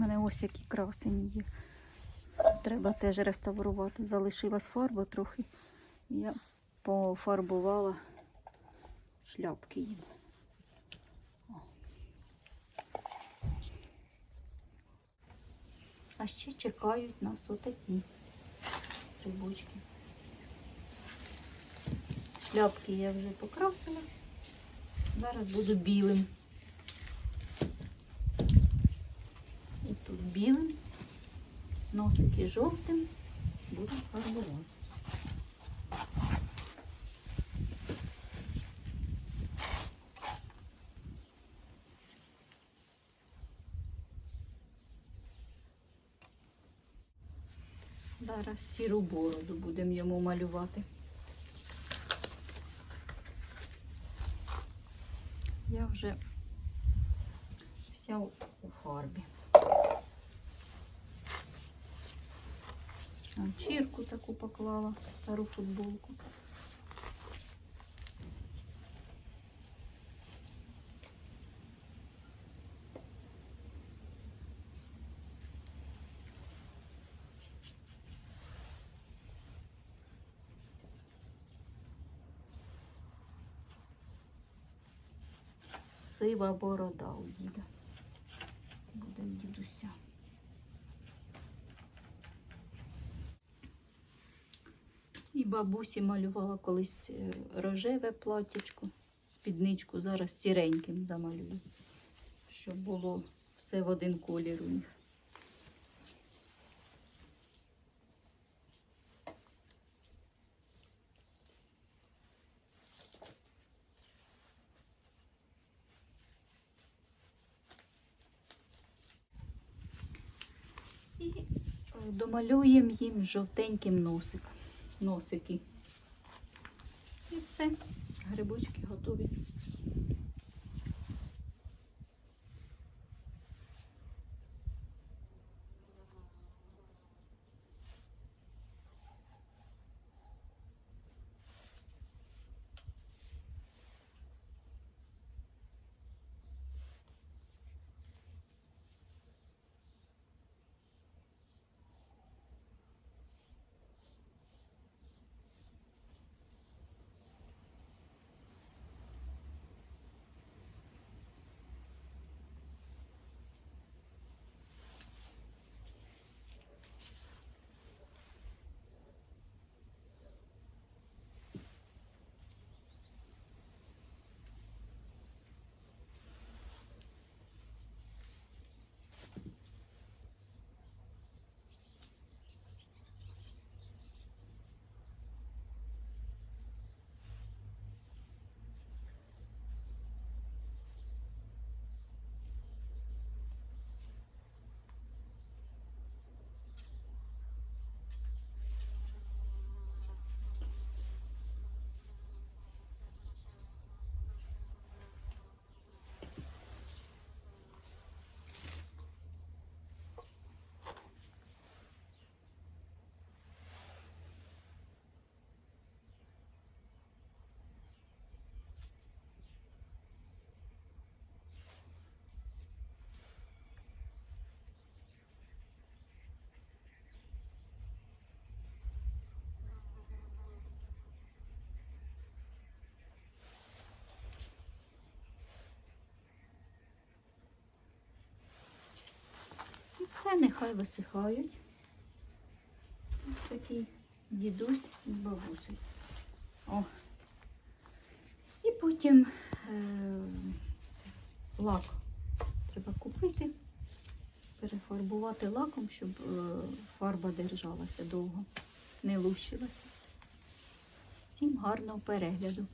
мене ось які красені є. Треба теж реставрувати. Залишилась фарба трохи. Я пофарбувала шляпки їм. А ще чекають нас отакі грибочки. Шляпки я вже покрасила. Зараз буду білим. І тут білим, носики жовтим, буду фарбувати. Зараз сіру бороду будемо йому малювати. Я вже вся у фарбі. Ганчірку таку поклала, стару футболку. Сива борода у діда. Буде в дідуся. І бабусі малювала колись е, рожеве платтячко, спідничку, зараз сіреньким замалюю, щоб було все в один колір у них. І е, домалюємо їм жовтеньким носик, носики. І все, грибочки готові. Все, нехай висихають. Ось такий дідусь і бабусею. О. І потім е, лак треба купити, перефарбувати лаком, щоб е, фарба держалася довго, не лущилася. Всім гарного перегляду.